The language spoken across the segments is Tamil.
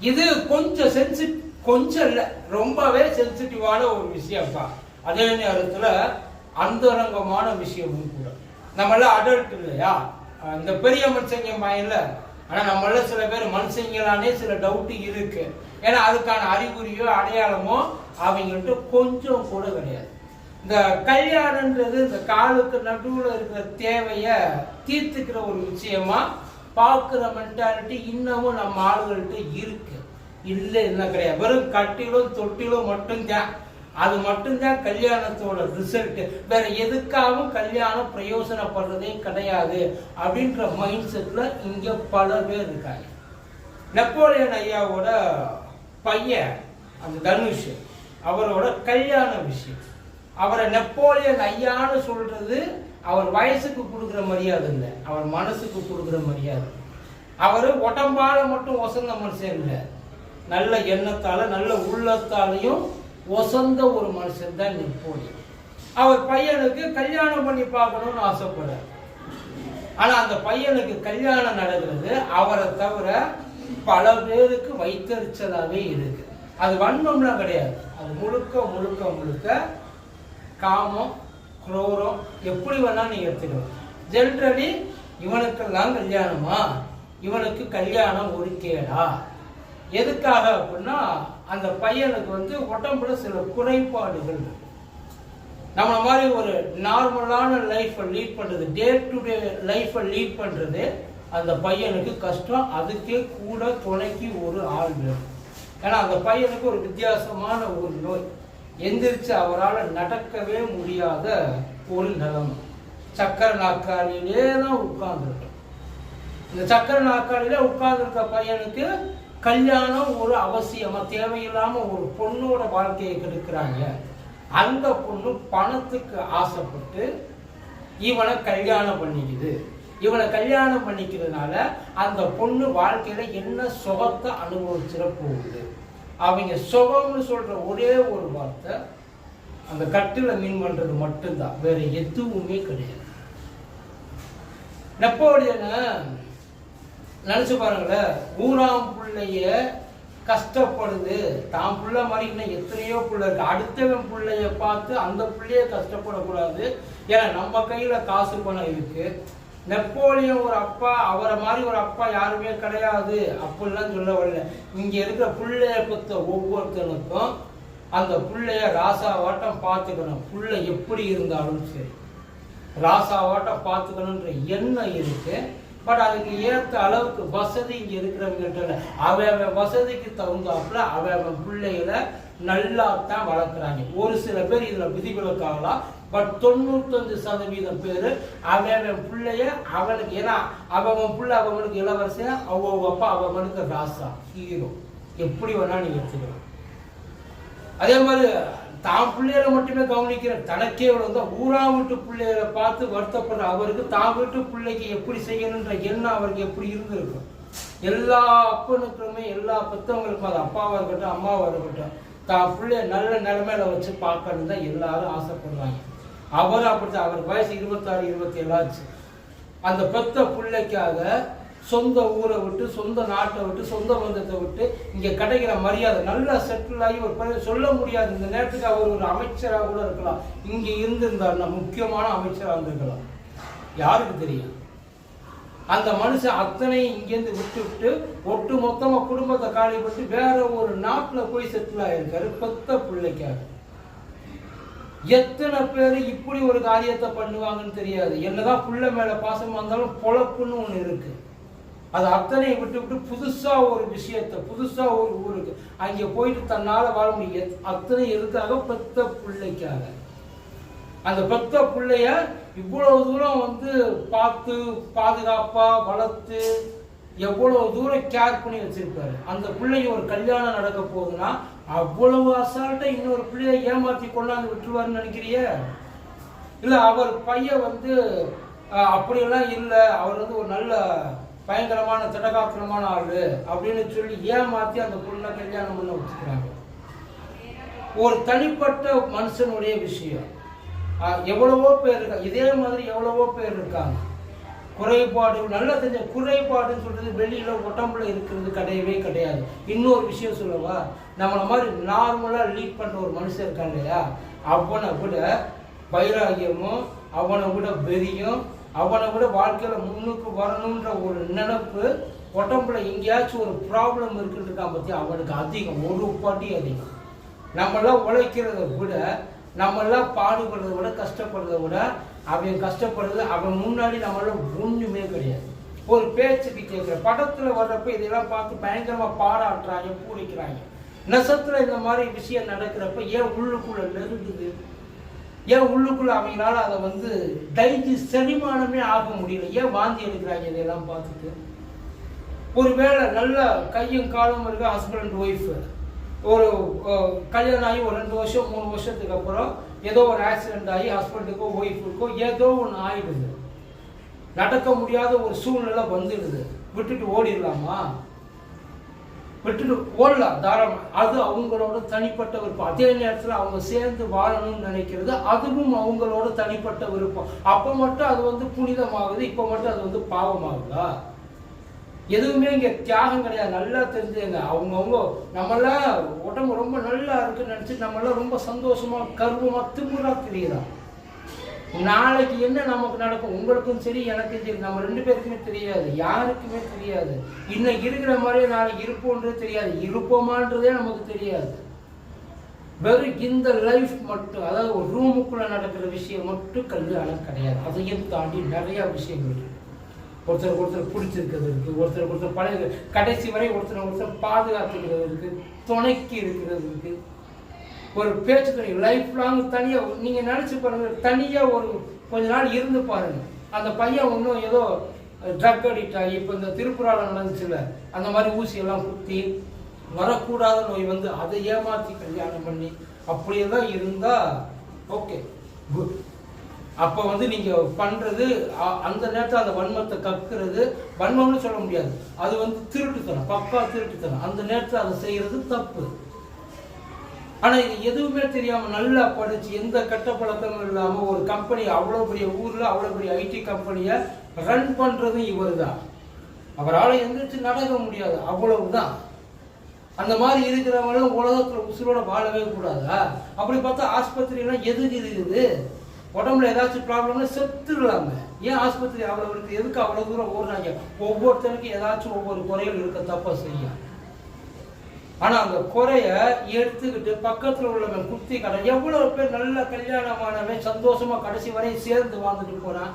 இது கொஞ்சம் சென்சி கொஞ்சம் இல்லை ரொம்பவே சென்சிட்டிவான ஒரு விஷயம்ப்பா. அதே நேரத்தில் அந்தரங்கமான விஷயமும் கூட. நம்மளாம் அடல்ட் இல்லையா? இந்த பெரிய மனுஷங்க மைண்டில் ஆனால் நம்மள சில பேர் மனுஷங்களானே சில டவுட்டு இருக்கு. ஏன்னா அதுக்கான அறிகுறியோ அடையாளமோ அவங்கள்ட்ட கொஞ்சம் கூட கிடையாது. இந்த கல்யாணன்றது இந்த காலுக்கு நடுவில் இருக்கிற தேவையை தீர்த்துக்கிற ஒரு விஷயமா பார்க்குற மென்டாலிட்டி இன்னமும் நம்ம ஆளுகள்கிட்ட இருக்கு. இல்லை என்ன கிடையாது. வெறும் கட்டிலும் தொட்டிலும் மட்டும்தான். அது மட்டும்தான் கல்யாணத்தோட ரிசல்ட் வேற எதுக்காகவும் கல்யாணம் பிரயோசனப்படுறதே கிடையாது அப்படின்ற மைண்ட் செட்ல இங்க பல பேர் இருக்காங்க. நெப்போலியன் ஐயாவோட பையன் அந்த தனுஷ் அவரோட கல்யாண விஷயம். அவரை நெப்போலியன் ஐயான்னு சொல்றது அவர் வயசுக்கு கொடுக்குற மரியாதை இல்லை அவர் மனசுக்கு கொடுக்குற மரியாதை. அவர் உடம்பால மட்டும் ஒசந்த மனுஷன் இல்லை நல்ல எண்ணத்தால நல்ல உள்ளத்தாலையும் ஒசந்த ஒரு மனுஷன் தான் நெப்போலியன் அவர் பையனுக்கு கல்யாணம் பண்ணி பார்க்கணும்னு ஆசைப்படுறார். ஆனால் அந்த பையனுக்கு கல்யாணம் நடக்கிறது அவரை தவிர பல பேருக்கு வைத்தறிச்சலாவே இருக்கு. அது வன்மம்லாம் கிடையாது. அது முழுக்க முழுக்க முழுக்க காமம் குரோரம் எப்படி வேணால் நீங்கள் எடுத்துக்கலாம் ஜென்ரலி இவனுக்கெல்லாம் கல்யாணமா? இவனுக்கு கல்யாணம் ஒரு கேடா. எதுக்காக அப்படின்னா அந்த பையனுக்கு வந்து உடம்புல சில குறைபாடுகள். நம்மளை மாதிரி ஒரு நார்மலான லைஃப்பை லீட் பண்ணுறது டே டு டே லைஃப்பை லீட் பண்ணுறது அந்த பையனுக்கு கஷ்டம். அதுக்கே கூட துணைக்கு ஒரு ஆள் வேணும். ஏன்னா அந்த பையனுக்கு ஒரு வித்தியாசமான ஒரு நோய். எந்திரிச்சு அவரால் நடக்கவே முடியாத ஒரு நிலைமை. சக்கர நாற்காலியிலே தான் உட்கார்ந்துருக்கோம் இந்த சக்கர நாற்காலியில உட்கார்ந்துருக்க பையனுக்கு கல்யாணம் ஒரு அவசியமா தேவையில்லாம ஒரு பொண்ணோட வாழ்க்கையை கெடுக்கிறாங்க. அந்த பொண்ணு பணத்துக்கு ஆசைப்பட்டு இவனை கல்யாணம் பண்ணிக்குது. இவனை கல்யாணம் பண்ணிக்கிறதுனால அந்த பொண்ணு வாழ்க்கையில என்ன சுகத்தை அனுபவிச்சிட போகுது? அவங்க சுகம்னு சொல்கிற ஒரே ஒரு வார்த்தை அந்த கட்டில் மீன் பண்ணுறது மட்டும்தான். வேற எதுவுமே கிடையாது. நெப்போலியனை நினச்சி பாருங்களேன். ஊராம் பிள்ளைய கஷ்டப்படுது. தான் பிள்ளை மாதிரி இன்னும் எத்தனையோ பிள்ளை இருக்கு. அடுத்தவன் பிள்ளைய பார்த்து அந்த பிள்ளைய கஷ்டப்படக்கூடாது. ஏன்னா நம்ம கையில் காசு பணம் இருக்குது நெப்போலியன் ஒரு அப்பா அவரை மாதிரி ஒரு அப்பா யாருமே கிடையாது அப்படிலாம் சொல்ல வரல. இங்கே இருக்கிற பிள்ளைய பத்த ஒவ்வொருத்தனுக்கும் அந்த பிள்ளைய ராசாவாட்டம் பார்த்துக்கணும். புள்ள எப்படி இருந்தாலும் சரி. ராசாவாட்டம் பார்த்துக்கணுன்ற எண்ணம் இருக்கு. பட் அதுக்கு ஏற்ற அளவுக்கு வசதி இங்கே இருக்கிறவங்ககிட்ட அவன் அவன் வசதிக்கு தகுந்தாப்புல அவன் அவன் பிள்ளைகளை நல்லா தான் வளர்க்குறாங்க. ஒரு சில பேர் இதுல விதிவிலக்காகலாம் பட் தொண்ணூத்தஞ்சு சதவீதம் பேர் அவன் பிள்ளைய அவனுக்கு ஏன்னா அவன் பிள்ளை அவங்களுக்கு இளவரசன் அவங்க அப்பா அவங்களுக்கு ராசா ஹீரோ. எப்படி வேணா நீங்க எடுத்துக்கலாம். அதே மாதிரி தான் பிள்ளைகளை மட்டுமே கவனிக்கிற தனக்கே வந்து ஊரா வீட்டு பிள்ளைகளை பார்த்து வருத்தப்படுற அவருக்கு தான் வீட்டு பிள்ளைக்கு எப்படி செய்யணுன்ற எண்ணம் அவருக்கு எப்படி இருந்திருக்கும்? எல்லா அப்பனுக்குமே எல்லா பெற்றவங்களுக்கும் அது அப்பாவா இருக்கட்டும் அம்மாவா இருக்கட்டும் தான் பிள்ளைய நல்ல நிலைமையில வச்சு பார்க்கணும் தான் எல்லாரும் ஆசைப்படுவாங்க அவர் அப்படித்தான். அவருக்கு வயசு இருபத்தாறு இருபத்தி ஆச்சு. அந்த பெத்த பிள்ளைக்காக சொந்த ஊரை விட்டு சொந்த நாட்டை விட்டு சொந்த பந்தத்தை விட்டு இங்கே கிடைக்கிற மரியாதை நல்லா செட்டில் ஆகி ஒரு பிறகு சொல்ல முடியாது. இந்த நேரத்துக்கு அவர் ஒரு அமைச்சராக கூட இருக்கலாம். இங்கே இருந்திருந்தாருன்னா முக்கியமான அமைச்சராக இருந்திருக்கலாம். யாருக்கு தெரியும்? அந்த மனுஷன் அத்தனை இங்கேருந்து விட்டு விட்டு ஒட்டு மொத்தமா குடும்பத்தை காலி பண்ணி வேற ஒரு நாட்டுல போய் செட்டில் ஆயிருக்காரு பெத்த பிள்ளைக்காக எத்தனை பேர் இப்படி ஒரு காரியத்தை பண்ணுவாங்கன்னு தெரியாது. என்னதான் புள்ள மேலே பாசமா இருந்தாலும் பொழப்புன்னு ஒன்று இருக்கு. அது அத்தனை விட்டு விட்டு புதுசா ஒரு விஷயத்த புதுசா ஒரு ஊருக்கு அங்கே போயிட்டு தன்னால வாழ முடியும். அத்தனை எதுக்காக பெத்த பிள்ளைக்காக. அந்த பெத்த பிள்ளைய இவ்வளவு தூரம் வந்து பார்த்து பாதுகாப்பா வளர்த்து எவ்வளவு தூரம் கேர் பண்ணி வச்சிருப்பாரு அந்த பிள்ளைக்கு ஒரு கல்யாணம் நடக்க போகுதுன்னா அவ்வளவு அசால்ட்டா இன்னொரு பிள்ளைய ஏமாத்தி கொண்டாந்து விட்டுருவாருன்னு நினைக்கிறிய? இல்ல அவர் பையன் வந்து அப்படியெல்லாம் இல்லை. அவர் வந்து ஒரு நல்ல பயங்கரமான திடகாத்திரமான ஆளு அப்படின்னு சொல்லி ஏமாத்தி அந்த பொண்ணை கல்யாணம் பண்ண வச்சுக்கிறாங்க. ஒரு தனிப்பட்ட மனுஷனுடைய விஷயம். எவ்வளவோ பேர் இருக்கா இதே மாதிரி எவ்வளவோ பேர் இருக்காங்க. குறைபாடு நல்லா தெரிஞ்ச குறைபாடுன்னு சொல்றது வெளியில உடம்புல இருக்கிறது கிடையவே கிடையாது. இன்னொரு விஷயம் சொல்லவா நம்மள மாதிரி நார்மலா லீட் பண்ற ஒரு மனுஷன் இருக்கான் இல்லையா? அவனை விட வைராகியமும் அவனை விட வெறியும் அவனை விட வாழ்க்கையில முன்னுக்கு வரணுன்ற ஒரு நினைப்பு உடம்புல எங்கேயாச்சும் ஒரு ப்ராப்ளம் இருக்குன்னு இருக்கான் பத்தி அவனுக்கு அதிகம் ஒரு பாட்டி அதிகம். நம்மளாம் உழைக்கிறத விட நம்மளாம் பாடுபடுறத விட கஷ்டப்படுறத விட அவன் கஷ்டப்படுறது அவன் முன்னாடி நம்மளால ஒன்றுமே கிடையாது. ஒரு பேச்சுக்கு கேட்குற படத்தில் வர்றப்ப இதெல்லாம் பார்த்து பயங்கரமாக பாராட்டுறாங்க பூரிக்கிறாங்க. நெசத்தில் இந்த மாதிரி விஷயம் நடக்கிறப்ப ஏன் உள்ளுக்குள்ள நெருங்குது? ஏன் உள்ளுக்குள்ள அவங்களால அதை வந்து டைஜி செரிமானமே ஆக முடியல? ஏன் வாந்தி எடுக்கிறாங்க இதெல்லாம் பார்த்துட்டு? ஒருவேளை நல்ல கையும் காலும் இருக்க ஹஸ்பண்ட் ஒய்ஃப் ஒரு கல்யாணம் ஆகி ஒரு ரெண்டு வருஷம் மூணு வருஷத்துக்கு அப்புறம் ஏதோ ஒரு ஆக்சிடென்ட் ஆகி ஹஸ்பண்டுக்கோ ஒய்ஃபுக்கோ ஏதோ ஒன்று ஆயிடுது. நடக்க முடியாத ஒரு சூழ்நிலை வந்துடுது. விட்டுட்டு ஓடிடலாமா? விட்டுட்டு ஓடலாம் தாராளம். அது அவங்களோட தனிப்பட்ட விருப்பம். அதே நேரத்தில் அவங்க சேர்ந்து வாழணும்னு நினைக்கிறது அதுவும் அவங்களோட தனிப்பட்ட விருப்பம். அப்போ மட்டும் அது வந்து புனிதமாகுது இப்போ மட்டும் அது வந்து பாவமாகுதா? எதுவுமே இங்கே தியாகம் கிடையாது. நல்லா தெரிஞ்சுங்க அவங்கவுங்க நம்மளாம் உடம்பு ரொம்ப நல்லா இருக்குன்னு நினச்சி நம்மளாம் ரொம்ப சந்தோஷமாக கர்வமாக திமுறா தெரியுதான் நாளைக்கு என்ன நமக்கு நடக்கும்? உங்களுக்கும் சரி எனக்கும் சரி. நம்ம ரெண்டு பேருக்குமே தெரியாது. யாருக்குமே தெரியாது. இன்னைக்கு இருக்கிற மாதிரியே நாளைக்கு இருப்போன்றது தெரியாது. இருப்போமான்றதே நமக்கு தெரியாது. வெறும் இந்த லைஃப் மட்டும் அதாவது ஒரு ரூமுக்குள்ளே நடக்கிற விஷயம் மட்டும் கல்யாணம் கிடையாது. அதையும் தாண்டி நிறையா விஷயங்கள் இருக்குது ஒருத்தருக்கு ஒருத்தர் பிடிச்சிருக்கிறது இருக்கு ஒருத்தருக்கு ஒருத்தர் பழைய கடைசி வரை ஒருத்தர் ஒருத்தர் பாதுகாத்துக்கிறது இருக்கு துணைக்கி இருக்கிறது இருக்கு ஒரு பேச்சு துணை லைஃப் லாங் தனியா நீங்க நினைச்சு பாருங்க தனியா ஒரு கொஞ்ச நாள் இருந்து பாருங்க. அந்த பையன் ஒன்றும் ஏதோ ட்ரக் அடிக்ட் ஆகி இப்போ இந்த திருப்புறால நடந்துச்சுல அந்த மாதிரி ஊசியெல்லாம் குத்தி வரக்கூடாத நோய் வந்து அதை ஏமாற்றி கல்யாணம் பண்ணி அப்படியே தான் இருந்தால் ஓகே குட் அப்போ வந்து நீங்க பண்றது அ- அந்த நேரத்தில் அந்த வன்மத்தை கக்குறது வன்மம்னு சொல்ல முடியாது. அது வந்து திருட்டுத்தனம் பக்கா திருட்டுத்தனம். அந்த நேரத்தில் அதை செய்யறது தப்பு. ஆனா இது எதுவுமே தெரியாம நல்லா படிச்சு எந்த கெட்ட பழக்கமும் இல்லாம ஒரு கம்பெனி அவ்வளவு பெரிய ஊர்ல அவ்வளவு பெரிய ஐடி கம்பெனியை ரன் பண்றதும் இவர் தான் அவரால் எந்திரிச்சு நடக்க முடியாது. அவ்வளவுதான். அந்த மாதிரி இருக்கிறவங்களும் உலகத்துல உசுரோட வாழவே கூடாதா? அப்படி பார்த்தா ஆஸ்பத்திரியெல்லாம் எதுக்கு இருக்குது உடம்புல ஏதாச்சும் ப்ராப்ளம்னா செத்துடுறாங்க ஏன் ஆஸ்பத்திரி அவ்வளவு இருக்கு? எதுக்கு அவ்வளவு தூரம் ஓடுறாங்க ஒவ்வொருத்தருக்கும் ஏதாச்சும் ஒவ்வொரு குறைகள் இருக்க தப்பா செய்ய ஆனா அந்த குறைய எடுத்துக்கிட்டு பக்கத்துல உள்ளவன் குத்தி கடை எவ்வளவு பேர் நல்ல கல்யாணமானவன் சந்தோஷமா கடைசி வரை சேர்ந்து வாழ்ந்துட்டு போறான்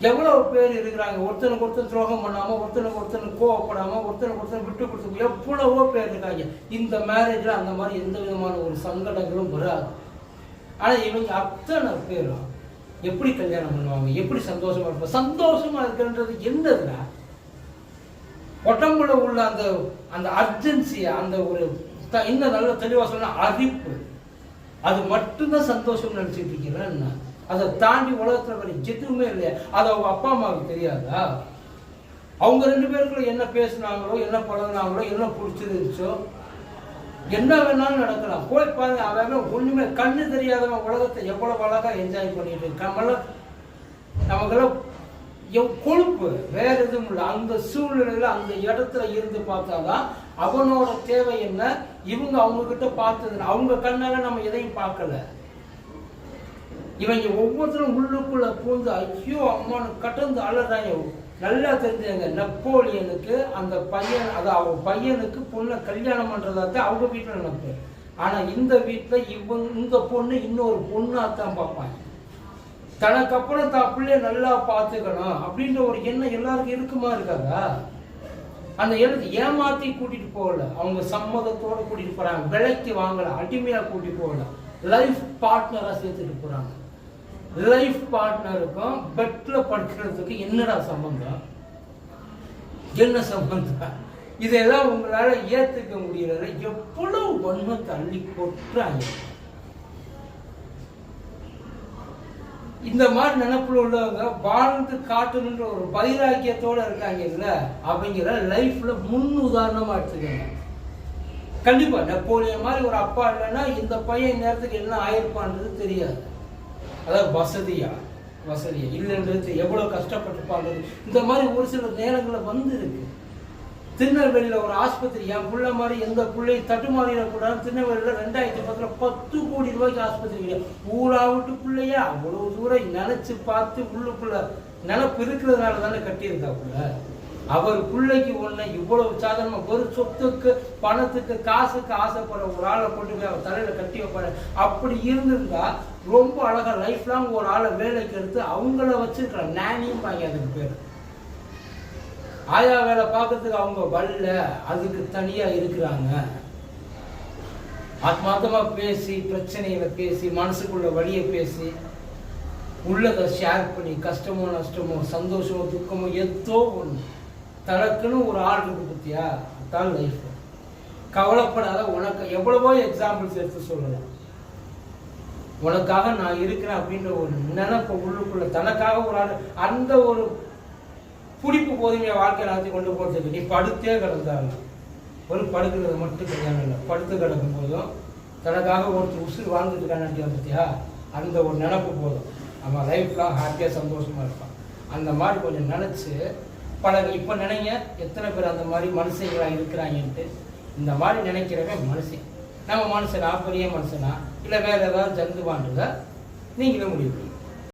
எவ்வளவு பேர் இருக்கிறாங்க? ஒருத்தனுக்கு ஒருத்தன் துரோகம் பண்ணாம ஒருத்தனுக்கு ஒருத்தன் கோவப்படாம ஒருத்தனுக்கு ஒருத்தன் விட்டு கொடுத்து எவ்வளவோ பேர் இருக்காங்க. இந்த மேரேஜ்ல அந்த மாதிரி எந்த விதமான ஒரு சங்கடங்களும் வராது. ஆனால் இவங்க அத்தனை பேரும் எப்படி கல்யாணம் பண்ணுவாங்க எப்படி சந்தோஷமா இருப்பாங்க சந்தோஷமா இருக்குன்றது என்னதுன்னா உடம்புல உள்ள அந்த அந்த அர்ஜென்சியை அந்த ஒரு த- இன்னும் நல்ல தெளிவாக சொன்னா அறிப்பு. அது மட்டும்தான் சந்தோஷம் நினச்சிட்டு இருக்கிறேன் என்ன? அதை தாண்டி உலகத்தில் வேற எதுவுமே இல்லையா. அது அவங்க அப்பா அம்மாவுக்கு தெரியாதா? அவங்க ரெண்டு பேருக்குள்ள என்ன பேசுனாங்களோ என்ன பழகுனாங்களோ என்ன பிடிச்சிருந்துச்சோ என்ன வேணாலும் நடக்கலாம். போய் பாருங்க அவன் ஒண்ணுமே கண்ணு தெரியாதவன் உலகத்தை எவ்வளவு அழகா என்ஜாய் பண்ணிட்டு இருக்கான். நமக்கெல்லாம் எவ் கொழுப்பு வேற எதுவும் இல்லை. அந்த சூழ்நிலையில அந்த இடத்துல இருந்து பார்த்தாதான் அவனோட தேவை என்ன? இவங்க அவங்க கிட்ட பார்த்தது. அவங்க கண்ணால நம்ம எதையும் பார்க்கல. இவங்க ஒவ்வொருத்தரும் உள்ளுக்குள்ள பூந்து ஐயோ அம்மானு கட்டந்து அழறாங்க நல்லா தெரிஞ்சுங்க. நெப்போலியனுக்கு அந்த பையன் அது அவன் பையனுக்கு பொண்ணை கல்யாணம் பண்ணுறதாத்தான் தான் அவங்க வீட்டில் நினைப்பு ஆனால் இந்த வீட்டில் இவங்க இந்த பொண்ணு இன்னொரு பொண்ணாக தான் பார்ப்பாங்க தனக்கு அப்புறம் தான் பிள்ளைய நல்லா பார்த்துக்கணும் அப்படின்ற ஒரு எண்ணம் எல்லாருக்கும் இருக்குமா இருக்காதா? அந்த எழுத்து ஏமாத்தி கூட்டிட்டு போகல. அவங்க சம்மதத்தோட கூட்டிட்டு போறாங்க. விலைக்கு வாங்கல. அடிமையா கூட்டிட்டு போகல. லைஃப் பார்ட்னரா சேர்த்துட்டு போறாங்க. லைஃப் பார்ட்னருக்கும் பெட்ல படுக்கிறதுக்கு என்னடா சம்பந்தம்? என்ன சம்பந்தம்? இதெல்லாம் உங்களால ஏத்துக்க முடியல எவ்வளவு வன்மத்தை தள்ளி கொட்டுறாங்க. இந்த மாதிரி நினைப்புல உள்ளவங்க வாழ்ந்து காட்டணுன்ற ஒரு பைராக்கியத்தோட இருக்காங்க இல்ல அவங்கள லைஃப்ல முன் உதாரணமா எடுத்துக்கோங்க. கண்டிப்பா நெப்போலியன் மாதிரி ஒரு அப்பா இல்லைன்னா இந்த பையன் நேரத்துக்கு என்ன ஆயிருப்பான்றது தெரியாது. அதாவது வசதியா? வசதியா? இல்லைன்றது எவ்வளோ கஷ்டப்பட்டுப்பாங்க இந்த மாதிரி ஒரு சில நேரங்களில் வந்து இருக்கு திருநெல்வேலியில் ஒரு ஆஸ்பத்திரி என் புள்ள மாதிரி எந்த பிள்ளையும் தட்டுமாறிடக்கூடாது திருநெல்வேலியில் ரெண்டாயிரத்தி பத்தில் பத்து கோடி ரூபாய்க்கு ஆஸ்பத்திரி கிடையாது. ஊரா விட்டு பிள்ளையா? அவ்வளோ தூரம் நினச்சி பார்த்து உள்ளுக்குள்ள நினப்பு இருக்கிறதுனால தானே கட்டியிருக்காப்புல. அவர் பிள்ளைக்கு ஒன்று இவ்வளவு சாதாரணமாக ஒரு சொத்துக்கு பணத்துக்கு காசுக்கு ஆசைப்படுற ஒரு ஆளை கொண்டு போய் அவர் தலையில் கட்டி வைப்பாரு. அப்படி இருந்திருந்தா ரொம்ப அழகா லைஃப் லாங் ஒரு ஆளை வேலைக்கு எடுத்து அவங்கள வச்சிருக்கிற நானியும் பாங்க அதுக்கு பேர். ஆயா வேலை பார்க்கறதுக்கு அவங்க வரல அதுக்கு தனியா இருக்கிறாங்க. ஆத்மார்த்தமா பேசி பிரச்சனைகளை பேசி மனசுக்குள்ள வழியை பேசி உள்ளதை ஷேர் பண்ணி கஷ்டமோ நஷ்டமோ சந்தோஷமோ துக்கமோ எத்தோ ஒன்று தனக்குன்னு ஒரு ஆள் இருக்கு பத்தியா? அதான் லைஃப் கவலைப்படாத உனக்கு எவ்வளவோ எக்ஸாம்பிள்ஸ் எடுத்து சொல்லலாம் உனக்காக நான் இருக்கிறேன் அப்படின்ற ஒரு நினைப்பு உள்ளுக்குள்ள தனக்காக ஒரு ஆள் அந்த ஒரு பிடிப்பு போதுமைய வாழ்க்கை எல்லாத்தையும் கொண்டு போகிறதுக்கு நீ படுத்தே கிடந்தாங்க ஒரு படுக்கிறது மட்டும் கல்யாணம் இல்லை. படுத்து கிடக்கும் போதும் தனக்காக ஒருத்தர் உசுறு வாழ்ந்துட்டு இருக்கான்னு பத்தியா? அந்த ஒரு நினப்பு போதும். நம்ம லைஃப்லாம் ஹாப்பியாக சந்தோஷமாக இருப்பான் அந்த மாதிரி கொஞ்சம் நினச்சி பல இப்போ நினைங்க எத்தனை பேர் அந்த மாதிரி மனுஷங்களா இருக்கிறாங்கன்ட்டு இந்த மாதிரி நினைக்கிறவன் மனுஷன். நம்ம மனுஷனா பெரிய மனுஷனா இல்லை வேற ஏதாவது ஜந்துவான்றத நீங்களே முடிவு